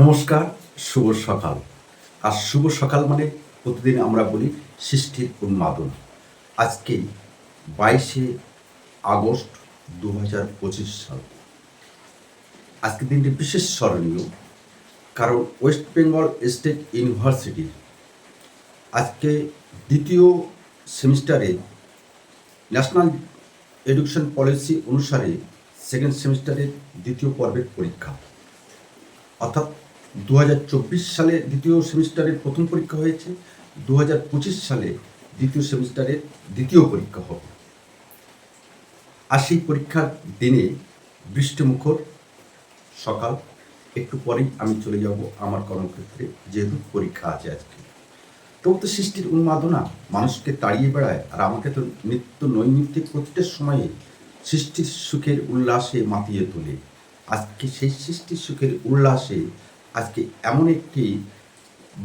নমস্কার, শুভ সকাল। আর শুভ সকাল মানে প্রতিদিন আমরা বলি সৃষ্টির উন্মাদন। আজকে বাইশে আগস্ট দু হাজার পঁচিশ সাল। আজকের দিনটি বিশেষ স্মরণীয়, কারণ ওয়েস্ট বেঙ্গল স্টেট ইউনিভার্সিটির আজকে দ্বিতীয় সেমিস্টারে ন্যাশনাল এডুকেশন পলিসি অনুসারে সেকেন্ড সেমিস্টারের দ্বিতীয় পর্বের পরীক্ষা। অর্থাৎ দু হাজার চব্বিশ সালে দ্বিতীয় সেমিস্টারের প্রথম পরীক্ষা হয়েছে, দুহাজার পঁচিশ সালে দ্বিতীয় সেমিস্টারের দ্বিতীয় পরীক্ষা হবে। আর সেই পরীক্ষার দিনে বৃষ্টিমুখর সকাল, একটু পরেই আমি চলে যাব আমার কর্মক্ষেত্রে, যেহেতু পরীক্ষা আছে আজকে। তবু তো সৃষ্টির উন্মাদনা মানুষকে তাড়িয়ে বেড়ায় আর আমাকে তো নিত্য নৈমিত্তিক প্রতিটা সময়ে সৃষ্টির সুখের উল্লাসে মাতিয়ে তোলে। আজকে সেই সৃষ্টির সুখের উল্লাসে আজকে এমন একটি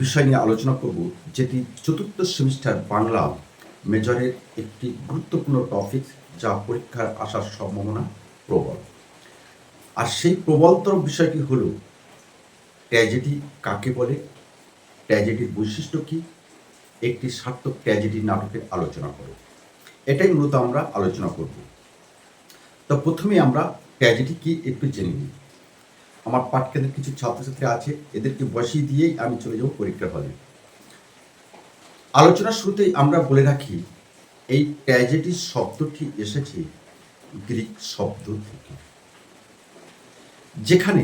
বিষয় নিয়ে আলোচনা করব, যেটি চতুর্থ সেমিস্টার বাংলা মেজরের একটি গুরুত্বপূর্ণ টপিক যা পরীক্ষার আসার সম্ভাবনা প্রবল। আর সেই প্রবলতর বিষয়টি হল, ট্র্যাজেডি কাকে বলে, ট্র্যাজেডির বৈশিষ্ট্য কী, একটি সার্থক ট্র্যাজেডি নাটকের আলোচনা করো এটাই মূলত আমরা আলোচনা করব। তো প্রথমে আমরা ট্র্যাজেডি কি একটু জেনে নিই। আমার পাঠকেন্দ্রের কিছু ছাত্রছাত্রী আছে, এদেরকে বসিয়ে দিয়েই আমি চলে যাব পরীক্ষার হলে। আলোচনার শুরুতেই আমরা বলে রাখি, এই ট্র্যাজেডি শব্দটি এসেছে গ্রিক শব্দ থেকে। যেখানে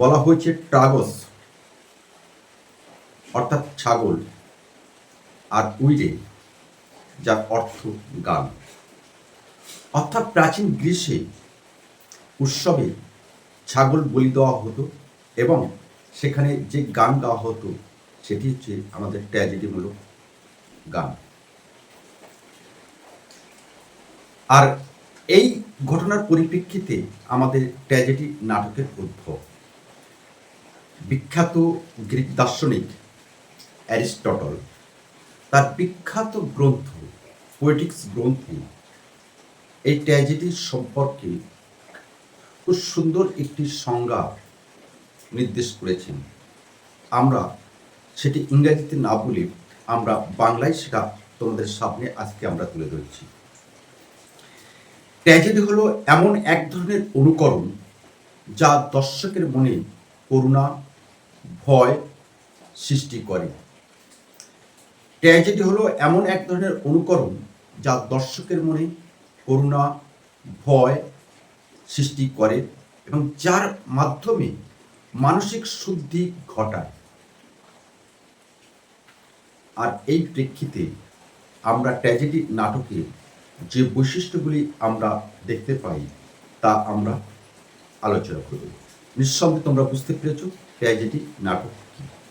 বলা হয়েছে ট্রাগস, অর্থাৎ ছাগল, আর উইরে, যার অর্থ গান। অর্থাৎ প্রাচীন গ্রীষ্মে, উৎসবে ছাগল বলি দেওয়া হতো এবং সেখানে যে গান গাওয়া হতো, সেটি হচ্ছে আমাদের ট্র্যাজেডিমূলক গান। আর এই ঘটনার পরিপ্রেক্ষিতে আমাদের ট্র্যাজেডি নাটকের উদ্ভব। বিখ্যাত গ্রিক দার্শনিক অ্যারিস্টটল, তার বিখ্যাত গ্রন্থ পোয়েটিক্স গ্রন্থে এই ট্র্যাজেডির সম্পর্কে খুব সুন্দর একটি সংজ্ঞা নির্দেশ করেছেন। আমরা সেটি ইংরাজিতে না বলে আমরা বাংলায় সেটা তোমাদের সামনে আজকে আমরা তুলে ধরেছি। ট্র্যাজেডি হলো এমন এক ধরনের অনুকরণ যা দর্শকের মনে করুণা, ভয় সৃষ্টি করে। ট্র্যাজেডি হলো এমন এক ধরনের অনুকরণ যা দর্শকের মনে করুণা, ভয় সৃষ্টি করে এবং যার মাধ্যমে মানসিক শুদ্ধি ঘটায়। আর এই প্রেক্ষিতে আমরা ট্র্যাজেডি নাটকে যে বৈশিষ্ট্যগুলি আমরা দেখতে পাই, তা আমরা আলোচনা করব। নিঃসন্দেহে তোমরা বুঝতে পেরেছ ট্র্যাজেডি নাটক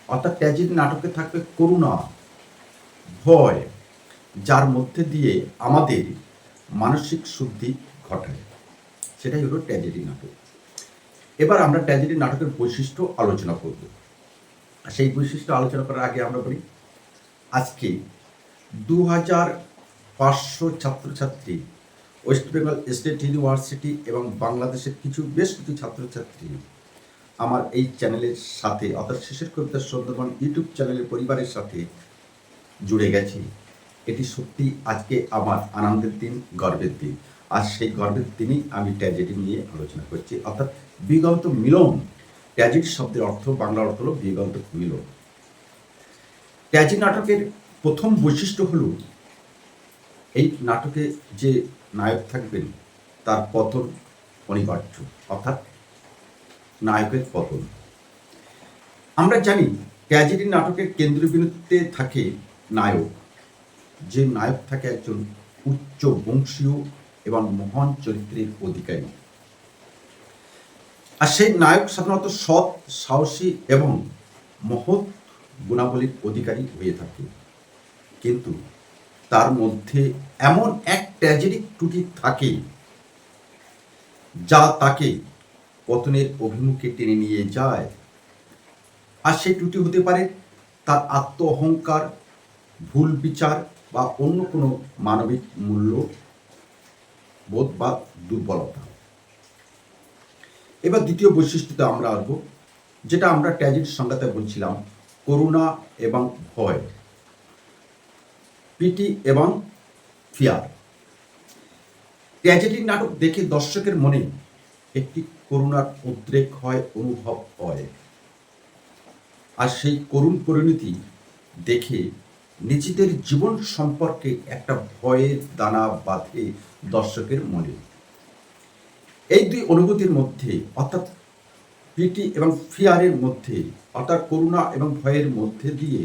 অর্থাৎ ট্র্যাজেডি নাটকে থাকবে করুণা, ভয়, যার মধ্যে দিয়ে আমাদের মানসিক শুদ্ধি ঘটায়। সেটাই হলো ট্র্যাজেডি নাটক। এবার আমরা ট্র্যাজেডি নাটকের বৈশিষ্ট্য আলোচনা করব। সেই বৈশিষ্ট্য আলোচনা করার আগে আমরা বলি, আজকে দু হাজার পাঁচশো ছাত্রছাত্রী, ওয়েস্ট বেঙ্গল স্টেট ইউনিভার্সিটি এবং বাংলাদেশের কিছু বেশ কিছু ছাত্রছাত্রী আমার এই চ্যানেলের সাথে, অর্থাৎ শেষের কবিতা সুন্দরবন ইউটিউব চ্যানেলের পরিবারের সাথে জুড়ে গেছি। এটি সত্যি আজকে আমার আনন্দের দিন, গর্বের দিন। আর সেই গর্বের দিনই আমি ট্র্যাজেডি নিয়ে আলোচনা করছি। অর্থাৎ বিগত মিলন ট্র্যাজেডি শব্দের অর্থ বাংলা অর্থ হলো বিগত মিলন। ট্র্যাজেডি নাটকের প্রথম বৈশিষ্ট্য হলো, এই নাটকে যে নায়ক থাকবেন, তার পতন অনিবার্য। অর্থাৎ নায়কের পতন। আমরা জানি ট্র্যাজেডি নাটকের কেন্দ্রীয় বিন্দুতে থাকে নায়ক। যে নায়ক থাকে একজন উচ্চ বংশীয় এবং মহান চরিত্রের অধিকারী। আর সেই নায়ক সাধারণত সৎ, সাহসী এবং মহৎ গুণাবলীর অধিকারী হয়ে থাকে। কিন্তু তার মধ্যে এমন এক ট্র্যাজেডিক ত্রুটি থাকে যা তাকে পতনের অভিমুখে টেনে নিয়ে যায়। আর সেই ত্রুটি হতে পারে তার আত্ম অহংকার ভুল বিচার বা অন্য কোনো মানবিক মূল্য বোধ বা দুর্বলতা। এবার দ্বিতীয় বৈশিষ্ট্যতে আমরা আসব, যেটা আমরা ট্র্যাজেডির সংজ্ঞাতে বলছিলাম, করুণা এবং ভয়। পিটি এবং ফিয়ার। ট্র্যাজেডি নাটক দেখে দর্শকের মনে একটি করুণার উদ্রেক হয়, অনুভব হয়। আর সেই করুণ পরিণতি দেখে নিজেদের জীবন সম্পর্কে একটা ভয়ের দানা বাঁধে দর্শকের মনে। এই দুই অনুভূতির মধ্যে, অর্থাৎ প্রীতি এবং ফিয়ারের মধ্যে, অর্থাৎ করুণা এবং ভয়ের মধ্যে দিয়ে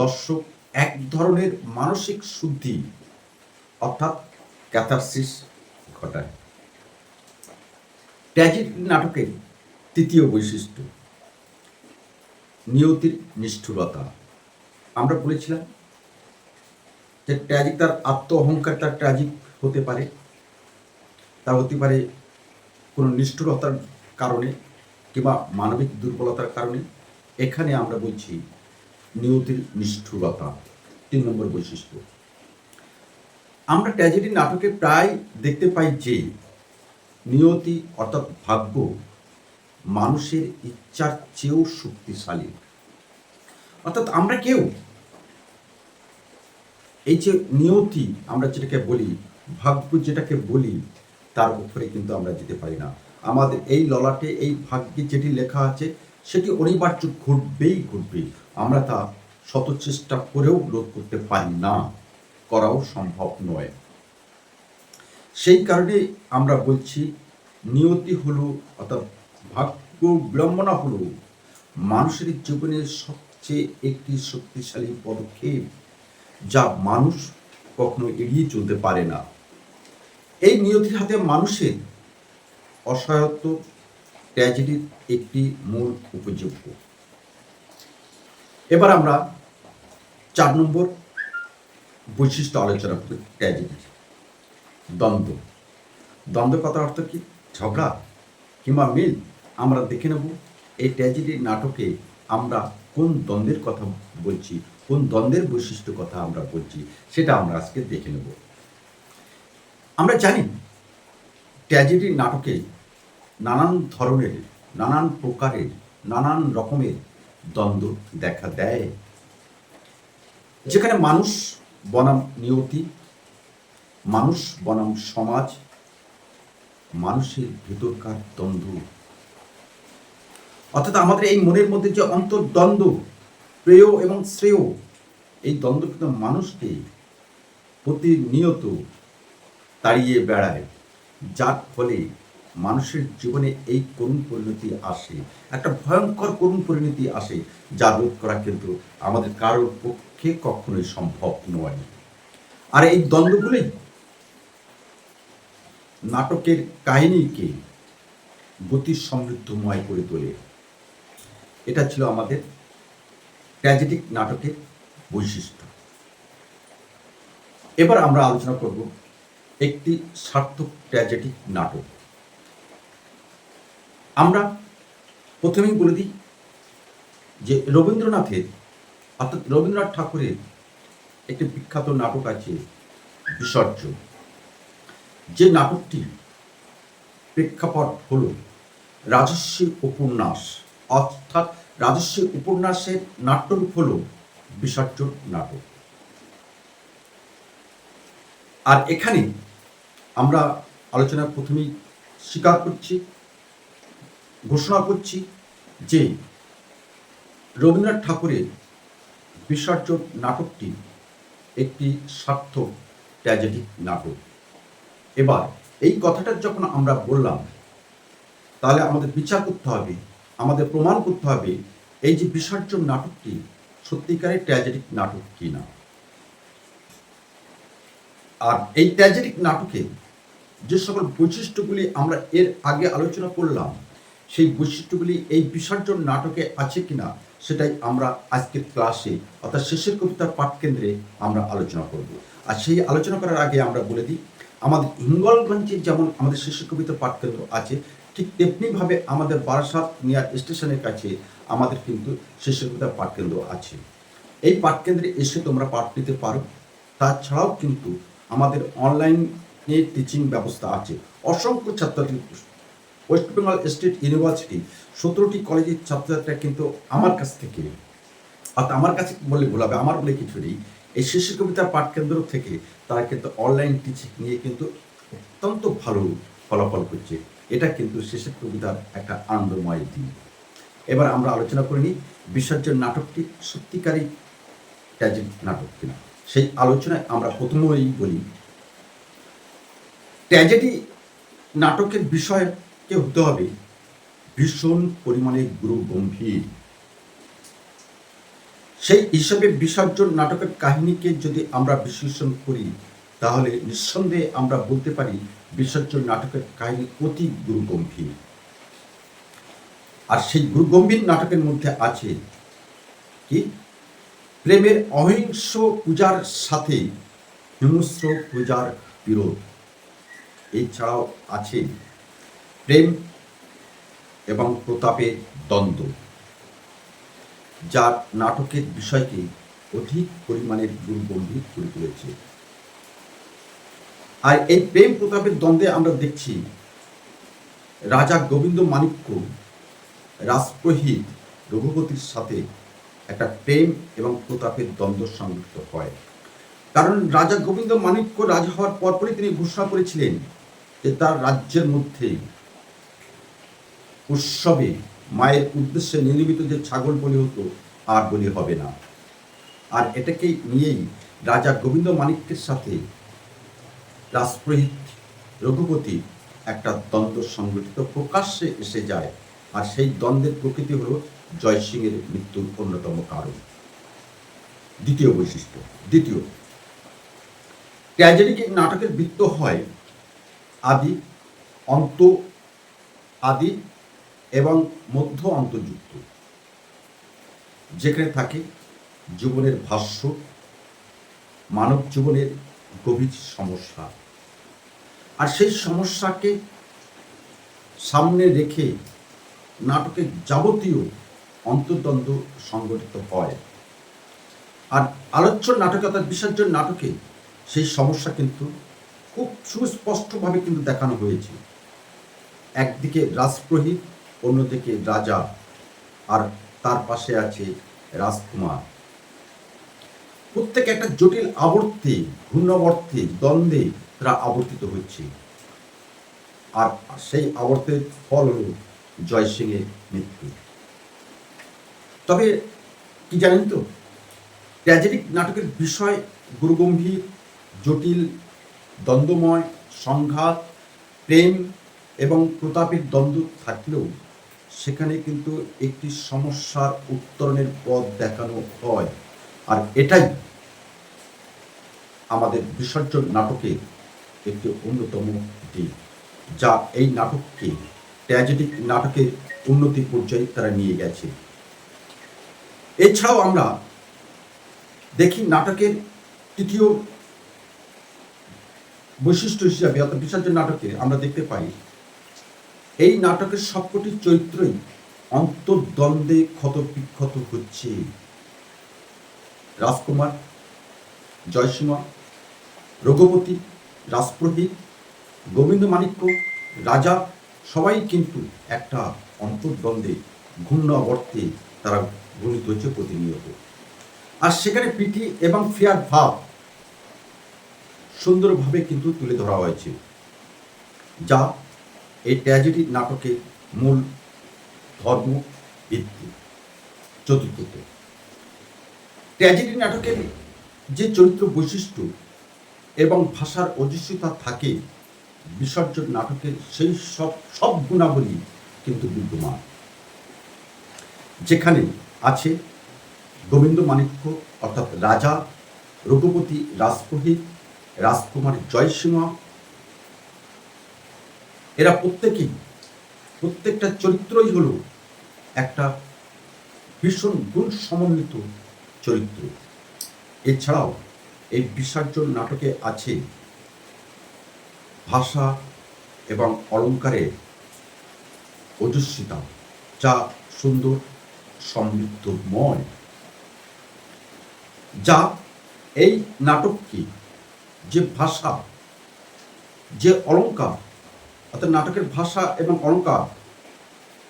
দর্শক এক ধরনের মানসিক শুদ্ধি, অর্থাৎ ক্যাথারসিস ঘটায়। ট্র্যাজেডি নাটকের তৃতীয় বৈশিষ্ট্য, নিয়তির নিষ্ঠুরতা। আমরা বলেছিলাম যে ট্র্যাজিক তার আত্ম অহংকার তার ট্র্যাজিক হতে পারে। তা হতে পারে কোনো নিষ্ঠুরতার কারণে কিংবা মানবিক দুর্বলতার কারণে। এখানে আমরা বলছি নিয়তির নিষ্ঠুরতা। তিন নম্বর বৈশিষ্ট্য। আমরা ট্র্যাজেডি নাটকে প্রায় দেখতে পাই যে নিয়তি অর্থাৎ ভাগ্য মানুষের ইচ্ছার চেয়েও শক্তিশালী। অর্থাৎ আমরা কেউ এই যে নিয়তি আমরা যেটাকে বলি, ভাগ্য যেটাকে বলি, তার উপরে কিন্তু আমরা যেতে পারি না। আমাদের এই ললাটে, এই ভাগ্যে যেটি লেখা আছে, সেটি অনিবার্য ঘটবেই ঘটবে। আমরা তা শত চেষ্টা করেও রোধ করতে পারি না, করাও সম্ভব নয়। সেই কারণে আমরা বলছি, নিয়তি হলো, অর্থাৎ ভাগ্য বিড়ম্বনা হলো, মানুষের জীবনের সবচেয়ে একটি শক্তিশালী পদক্ষেপ। যা মানুষ কখনো এড়িয়ে চলতে পারে না। এই নিয়তির হাতে মানুষের অসহায়ত্ব ট্র্যাজেডির একটি মূল উপযোগ্য। এবার আমরা চার নম্বর বৈশিষ্ট্য আলোচনা করি ট্র্যাজেডির দ্বন্দ্ব। দ্বন্দ্ব কথার অর্থ কি? ঝগড়া কিংবা মিল। আমরা দেখে নেব এই ট্র্যাজেডি নাটকে আমরা কোন দ্বন্দ্বের কথা বলছি কোন দ্বন্দ্বের বৈশিষ্ট্য কথা আমরা বলছি সেটা আমরা আজকে দেখে নেব। আমরা জানি ট্র্যাজেডি নাটকে নানান ধরনের, নানান প্রকারের, নানান রকমের দ্বন্দ্ব দেখা দেয়। যেখানে মানুষ বনাম নিয়তি, মানুষ বনাম সমাজ, মানুষের ভেতরকার দ্বন্দ্ব। অর্থাৎ আমাদের এই মনের মধ্যে যে অন্তর্দ্বন্দ্ব প্রেয় এবং শ্রেয়। এই দ্বন্দ্ব কিন্তু মানুষকে প্রতিনিয়ত তাড়িয়ে বেড়ায়, যার ফলে মানুষের জীবনে এই করুণ পরিণতি আসে। একটা ভয়ঙ্কর করুণ পরিণতি আসে, যা রোধ করা কিন্তু আমাদের কারোর পক্ষে কখনোই সম্ভব নয়। আর এই দ্বন্দ্বগুলোই নাটকের কাহিনীকে গতি সমৃদ্ধময় করে তোলে। এটা ছিল আমাদের ট্র্যাজেডিক নাটকের বৈশিষ্ট্য। এবার আমরা আলোচনা করব একটি সার্থক ট্র্যাজেডিক নাটক। আমরা প্রথমেই বলে দিই যে রবীন্দ্রনাথের, অর্থাৎ রবীন্দ্রনাথ ঠাকুরের একটি বিখ্যাত নাটক আছে বিসর্জন। যে নাটকটি প্রেক্ষাপট হল রাজস্বী উপন্যাস, অর্থাৎ রাজস্বী উপন্যাসের নাট্যরূপ হল বিসর্জন নাটক। আর এখানে আমরা আলোচনা প্রথমেই স্বীকার করছি, ঘোষণা করছি যে রবীন্দ্রনাথ ঠাকুরের বিসর্জন নাটকটি একটি সার্থক ট্র্যাজেডিক নাটক। এবার এই কথাটা যখন আমরা বললাম, তাহলে আমাদের বিচার করতে হবে আমাদের প্রমাণ করতে হবে এই যে বিসর্জন নাটকটি, সত্যিকারের ট্র্যাজেডিক নাটক কি না? আর এই ট্র্যাজেডিক নাটকে যে সকল বৈশিষ্ট্যগুলি আমরা এর আগে আলোচনা করলাম, সেই বৈশিষ্ট্যগুলি এই বিসর্জন নাটকে আছে কিনা, সেটাই আমরা আজকের ক্লাসে, অর্থাৎ শেষের কবিতার পাঠকেন্দ্রে আমরা আলোচনা করব। আর সেই আলোচনা করার আগে আমরা বলে দিই, আমাদের হিঙ্গলগঞ্জে যেমন আমাদের শিশু কবিতা পাঠকেন্দ্র আছে ঠিক তেমনিভাবে আমাদের বারাসাত নিয়ার স্টেশনের কাছে আমাদের কিন্তু শিশু কবিতা পাঠকেন্দ্র আছে। এই পাঠকেন্দ্রে এসে তোমরা পাঠ নিতে পারো। তাছাড়াও কিন্তু আমাদের অনলাইনে টিচিং ব্যবস্থা আছে। অসংখ্য ছাত্রছাত্রী ওয়েস্ট বেঙ্গল স্টেট ইউনিভার্সিটি সতেরোটি কলেজের ছাত্রছাত্রীরা কিন্তু আমার কাছ থেকে, অর্থাৎ আমার কাছে বললে ভুল হবে, আমার বলে কিছু নেই। এই শিশু কবিতা পাঠকেন্দ্র থেকে তারা কিন্তু অনলাইন টিচিং নিয়ে কিন্তু অত্যন্ত ভালো ফলাফল করছে। এটা কিন্তু শেষের কবিতার একটা আনন্দময় দিন। এবার আমরা আলোচনা করে নিই বিসর্জন নাটকটি সত্যিকারই ট্র্যাজেডি নাটক কিনা। সেই আলোচনায় আমরা প্রথমেই বলি, ট্র্যাজেডি নাটকের বিষয়কে হতে হবে? ভীষণ পরিমাণে গুরু গম্ভীর। সেই হিসাবে বিসর্জন নাটকের কাহিনীকে যদি আমরা বিশ্লেষণ করি, তাহলে নিঃসন্দেহে আমরা বলতে পারি বিসর্জন নাটকের কাহিনী অতি গুরুগম্ভীর। আর সেই গুরুগম্ভীর নাটকের মধ্যে আছে কি? প্রেমের অহিংস পূজার সাথে হিংস্র পূজার বিরোধ। এছাড়াও আছে প্রেম এবং প্রতাপের দ্বন্দ্ব, যার নাটকের বিষয়কে অধিক পরিমাণের গুরুগম্ভীর করে তুলেছে। আর এই প্রেম প্রতাপের দ্বন্দ্বে আমরা দেখছি রাজা গোবিন্দ মাণিক্য, রাজপ্রহিত রঘুপতির সাথে একটা প্রেম এবং প্রতাপের দ্বন্দ্ব সংযুক্ত হয়। কারণ রাজা গোবিন্দ মাণিক্য রাজা হওয়ার পরপরই তিনি ঘোষণা করেছিলেন যে তার রাজ্যের মধ্যে উৎসবে, মায়ের উদ্দেশ্যে নির্মিত যে ছাগল বলি হতো, আর বলি হবে না। আর এটাকে নিয়েই রাজা গোবিন্দ মাণিক্যের সাথে রাজপ্রহিত রঘুপতি একটা দ্বন্দ্ব সংগঠিত প্রকাশ্যে এসে যায় আর সেই দ্বন্দ্বের প্রকৃতি হল সিংয়ের মৃত্যুর অন্যতম কারণ। দ্বিতীয় বৈশিষ্ট্য, দ্বিতীয় ট্র্যাজেডিক নাটকের বৃত্ত হয়, আদি, অন্ত, আদি এবং মধ্য অন্তর্যুক্ত, যেখানে থাকে জীবনের ভাষ্য, মানব জীবনের গভীর সমস্যা। আর সেই সমস্যাকে সামনে রেখে নাটকের যাবতীয় অন্তর্দ্বন্দ্ব সংগঠিত হয়। আর আলোচ্য নাটকে অর্থাৎ বিসর্জন নাটকে সেই সমস্যা কিন্তু খুব সুস্পষ্টভাবে কিন্তু দেখানো হয়েছে। একদিকে রাজপ্রহিত, অন্যদিকে রাজা, আর তার পাশে আছে রাজকুমার। প্রত্যেক একটা জটিল আবর্তে, ঘূর্ণবর্তে, দ্বন্দ্বে তারা আবর্তিত হচ্ছে। আর সেই আবর্তের ফল হল জয় সিংয়ের মৃত্যু। তবে কি জানেন তো? ট্র্যাজেডিক নাটকের বিষয় গুরুগম্ভীর, জটিল, দ্বন্দ্বময়, সংঘাত, প্রেম এবং প্রতাপের দ্বন্দ্ব থাকলেও সেখানে কিন্তু একটি সমস্যার উত্তরণের পথ দেখানো হয়। আর এটাই আমাদের বিসর্জন নাটকের একটি অন্যতম দিক, যা এই নাটককে ট্র্যাজেডিক নাটকের উন্নতি পর্যায়ে তারা নিয়ে গেছে। এছাড়াও আমরা দেখি নাটকের তৃতীয় বৈশিষ্ট্য হিসাবে, অর্থাৎ বিসর্জন নাটকে আমরা দেখতে পাই, এই নাটকের সবকটি চরিত্রই অন্তর্দ্বন্দ্বে ক্ষত বিক্ষত হচ্ছে। রাজকুমার, জয়সীমা, রঘুপতি রাজপ্রহিত গোবিন্দ মাণিক্য, রাজা, সবাই কিন্তু একটা অন্তর্দ্বন্দ্বে, ঘূর্ণাবর্তে তারা ঘূর্ণিত হচ্ছে প্রতিনিয়ত। আর সেখানে প্রীতি এবং ফিয়ার ভাব সুন্দরভাবে কিন্তু তুলে ধরা হয়েছে, যা এই ট্র্যাজেডি নাটকের মূল ধর্ম ভিত্তি চতুর্থত। ট্র্যাজেডি নাটকের যে চরিত্র বৈশিষ্ট্য এবং ভাষার অদৃশ্যতা থাকে, বিসর্জন নাটকের সেই সব সব গুণাবলী কিন্তু বিদ্যমান। যেখানে আছে গোবিন্দ মাণিক্য, অর্থাৎ রাজা, রঘুপতি রাজপ্রহিত রাজকুমার জয়সীমা। এরা প্রত্যেকেই, প্রত্যেকটা চরিত্রই হলো একটা ভীষণ গুণ সমন্বিত চরিত্র। এছাড়াও এই বিসর্জন নাটকে আছে ভাষা এবং অলঙ্কারের ওজস্বিতা যা সুন্দর, সমৃদ্ধময়। যা এই নাটককে যে ভাষা, যে অলঙ্কার, অর্থাৎ নাটকের ভাষা এবং অলঙ্কার,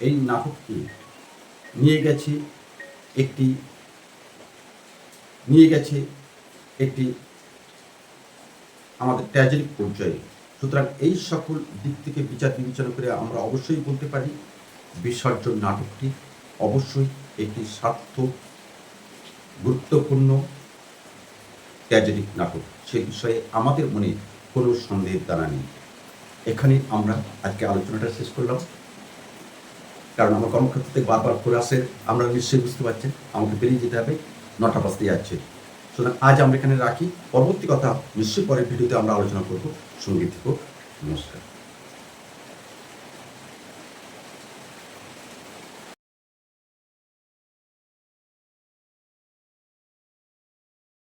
এই নাটককে নিয়ে গেছে একটি নিয়ে গেছে একটি আমাদের ট্র্যাজেডিক পর্যায়ে। সুতরাং এই সকল দিক থেকে বিচার বিবেচনা করে আমরা অবশ্যই বলতে পারি, বিসর্জন নাটকটি অবশ্যই একটি সার্থক গুরুত্বপূর্ণ ট্র্যাজেডিক নাটক। সে বিষয়ে আমাদের মনে কোনো সন্দেহের দ্বারা নেই। এখানে আমরা আজকে আলোচনাটা শেষ করলাম। কারণ আমার কর্মক্ষেত্র থেকে বারবার করে আসে আমরা নিশ্চয়ই বুঝতে পারছেন, আমাকে বেরিয়ে যেতে হবে। নটা বাজতে যাচ্ছে সুতরাং আজ আমরা এখানে রাখি। পরবর্তী কথা, নিশ্চয়ই পরের ভিডিওতে আমরা আলোচনা করব। সংগীত থেকে। নমস্কার।